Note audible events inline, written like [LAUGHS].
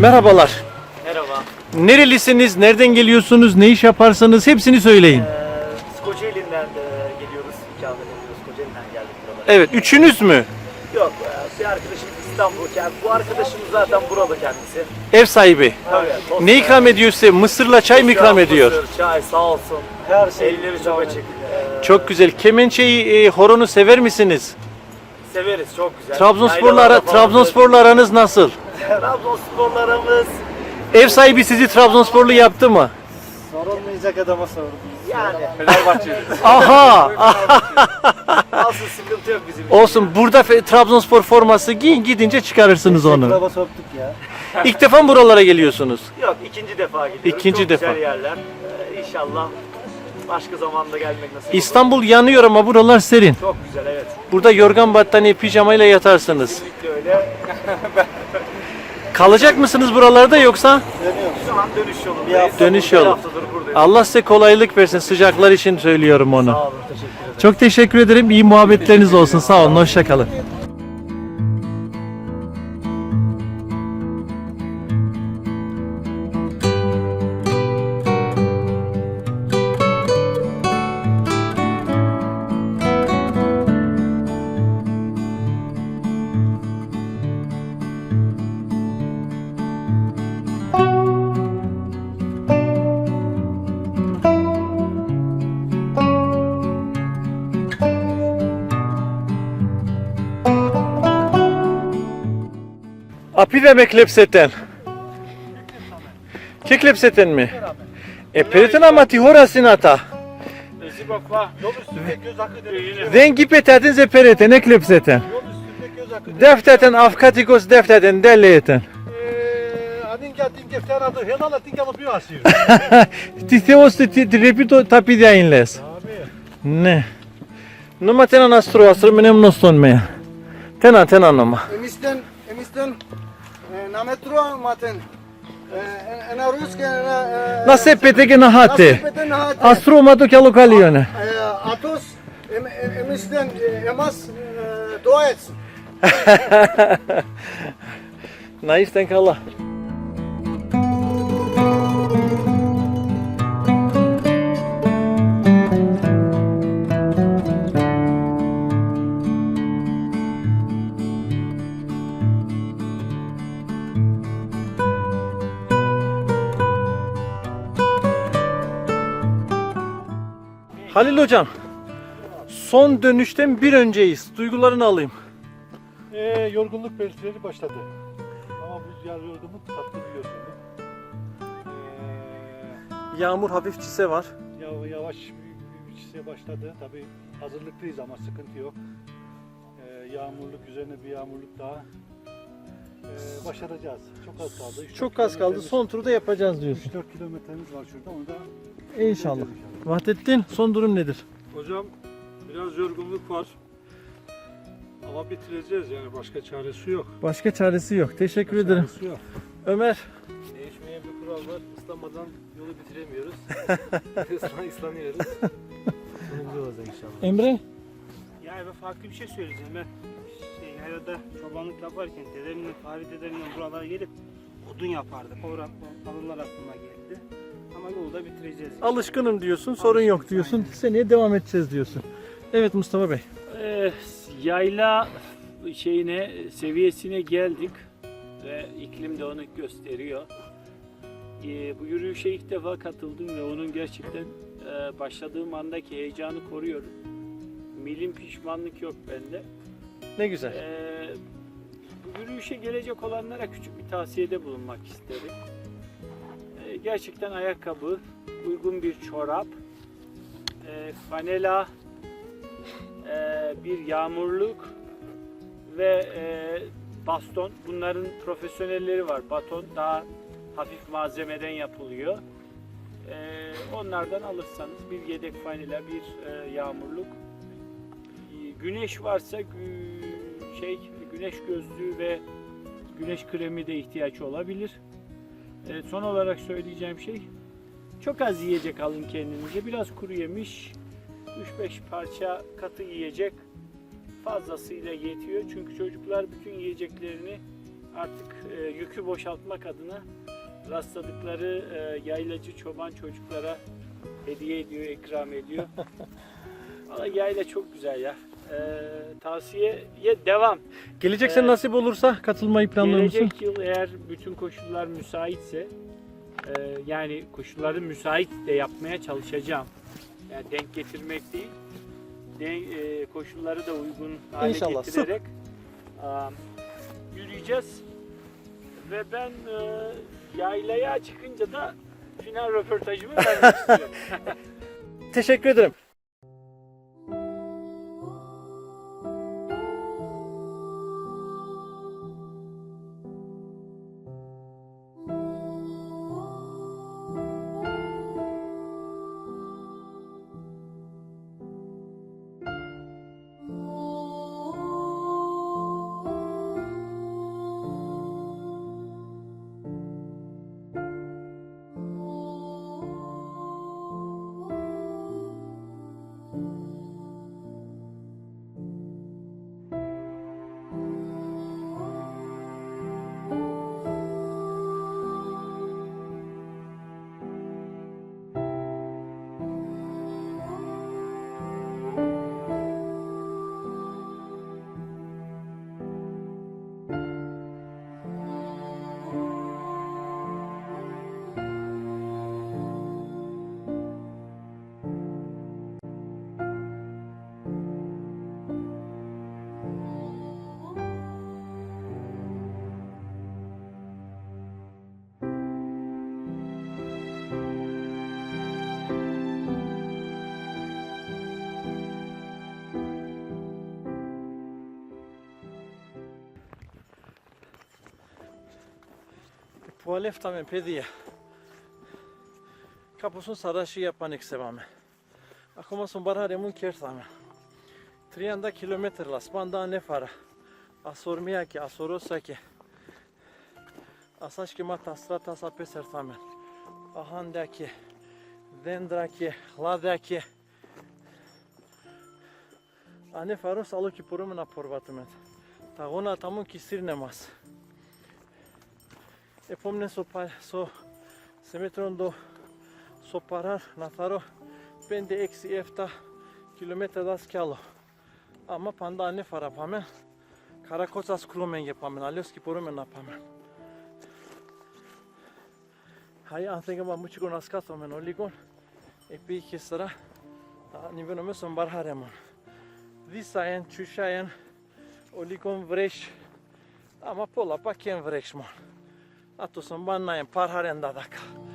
Merhabalar. Merhaba. Nerelisiniz? Nereden geliyorsunuz? Ne iş yaparsanız hepsini söyleyin. Ee, biz Kocaeli'nden de geliyoruz. İkamet ediyoruz. Kocaeli'den geldik buralara. Evet, üçünüz mü? Yok, e, bir arkadaşım İstanbul. Yani bu arkadaşım zaten buralı kendisi. Ev sahibi. Tabii. tost, Ne ikram ediyor size? Mısırla çay mı ikram mısır, ediyor? Çay sağ olsun. Her şey. Elleri çok açık. Ee, Çok güzel. Kemençeyi, e, horonu sever misiniz? severiz. Çok güzel. Trabzonsporla, ara, Yaylalarda falan Trabzonsporla aranız nasıl? Trabzonsporlarımız Ev sahibi sizi Trabzonsporlu yaptı mı? Sorulmayacak adama sordum. yani Aha! [LAUGHS] asıl sıkıntı yok bizim. Olsun. Burada fe- Trabzonspor forması giyin gidince çıkarırsınız onu. Araba soktuk ya. İlk defa mı buralara geliyorsunuz? Yok ikinci defa gidiyoruz. İkinci çok defa. güzel yerler. Ee, inşallah başka zamanda gelmek nasip olur. İstanbul yanıyor ama buralar serin. Çok güzel evet. Burada yorgan battaniye pijamayla yatarsınız. Kesinlikle öyle. [LAUGHS] Kalacak mısınız buralarda yoksa? Şu an dönüş yolundayız. Bir hafta- Dönüş yolu. Allah size kolaylık versin. Sıcaklar için söylüyorum onu. Sağ olun, teşekkür ederim. Çok teşekkür ederim. İyi muhabbetleriniz olsun. Sağ olun. Hoşça kalın. Apide mi klepseten? Ke klepseten mi? E peritin ama tihora sinata. Yol üstünde göz hakkı demek. Dengi petedin ze perete ne klepseten? Yol üstünde göz hakkı. Defteten afkatikos defteten delleyeten. Bir asıyor. [LAUGHS] Tithevos ti repito tapidea inles. Ne? Numa tena nastro asır menem noston meya. Tena tena noma. Nasipete na hate. Astro mato kalo kalione. E, atos em, em, emisten e, emas e, dua [LAUGHS] etsin. Na isten kala. Halil hocam, son dönüşten bir önceyiz. Duygularını alayım. Eee, yorgunluk belirtileri başladı. Ama bu yer yorgunluk tatlı bir yorgunluk. Eee, Yağmur hafif çise var. yav- yavaş bir, bir çise başladı. Tabii hazırlıklıyız ama sıkıntı yok. Eee, yağmurluk üzerine bir yağmurluk daha. Eee, başaracağız. Çok az kaldı. Çok az kaldı. Son turu da yapacağız diyorsun. 3-4 kilometremiz var şurada. Onu da İnşallah. inşallah. Vahdettin son durum nedir? Hocam biraz yorgunluk var. Ama bitireceğiz yani başka çaresi yok. Başka çaresi yok. Teşekkür Başka ederim. çaresi yok. Ömer, Değişmeyen bir kural var. Islanmadan yolu bitiremiyoruz. Islan, ıslanıyoruz. Sonunda olacak inşallah. Emre. Yani ben farklı bir şey söyleyeceğim. Ben şey, yaylada çobanlık yaparken dedemle, Fahri dedemle buralara gelip odun yapardık. O anılar aklıma geldi. Ama bitireceğiz. Alışkınım diyorsun, sorun yok diyorsun. Seneye devam edeceğiz diyorsun. Evet Mustafa Bey. Ee, yayla şeyine seviyesine geldik ve iklim de onu gösteriyor. Ee, bu yürüyüşe ilk defa katıldım ve onun gerçekten e, başladığım andaki heyecanı koruyorum. Milim pişmanlık yok bende. Ne güzel. Ee, bu yürüyüşe gelecek olanlara küçük bir tavsiyede bulunmak isterim. Gerçekten ayakkabı, uygun bir çorap, e, fanela, e, bir yağmurluk ve e, baston. Bunların profesyonelleri var. Baton daha hafif malzemeden yapılıyor. E, onlardan alırsanız bir yedek fanela, bir e, yağmurluk. E, Güneş varsa gü- şey güneş gözlüğü ve güneş kremi de ihtiyaç olabilir. E, son olarak söyleyeceğim şey çok az yiyecek alın kendinize. Biraz kuru yemiş, 3-5 parça katı yiyecek fazlasıyla yetiyor. Çünkü çocuklar bütün yiyeceklerini artık e, yükü boşaltmak adına rastladıkları e, yaylacı çoban çocuklara hediye ediyor, ikram ediyor. [LAUGHS] Valla yayla çok güzel ya. E, tavsiyeye devam. Gelecek sene Ee, nasip olursa katılmayı planlıyor musun? Gelecek yıl eğer bütün koşullar müsaitse e, yani koşulları müsait de yapmaya çalışacağım. Yani denk getirmek değil, de- e, koşulları da uygun hale İnşallah, getirerek a, yürüyeceğiz. Ve ben e, yaylaya çıkınca da final röportajımı vermek [LAUGHS] istiyorum. Teşekkür ederim. Pualev tamen pedija. Kapo sun sarashi japanik se vame. Ako smo barare mun kertame. 300 kilometre la spanda ne fara. Asormiyaki, asorosaki. Asaşki mata strata sa peser tamen. Ahandaki, dendraki, hladaki. A ne faros aloki porumena porvatumet. Ta ona tamun ki sirnemas e pomne so, so se metron do soparar na tharo 5 eksi efta kilometre da skalo. Ama panda anne fara pamen. Karakocas krumen yapamen. Alios ki porumen yapamen. Hay anthega ma muçik e on askato men oligon. Epi kesara nivenome son barharemon. Disayen, çüşayen, oligon vreş. Ama pola pa ken vreşmon. あとその番なんやパラハレンダだか。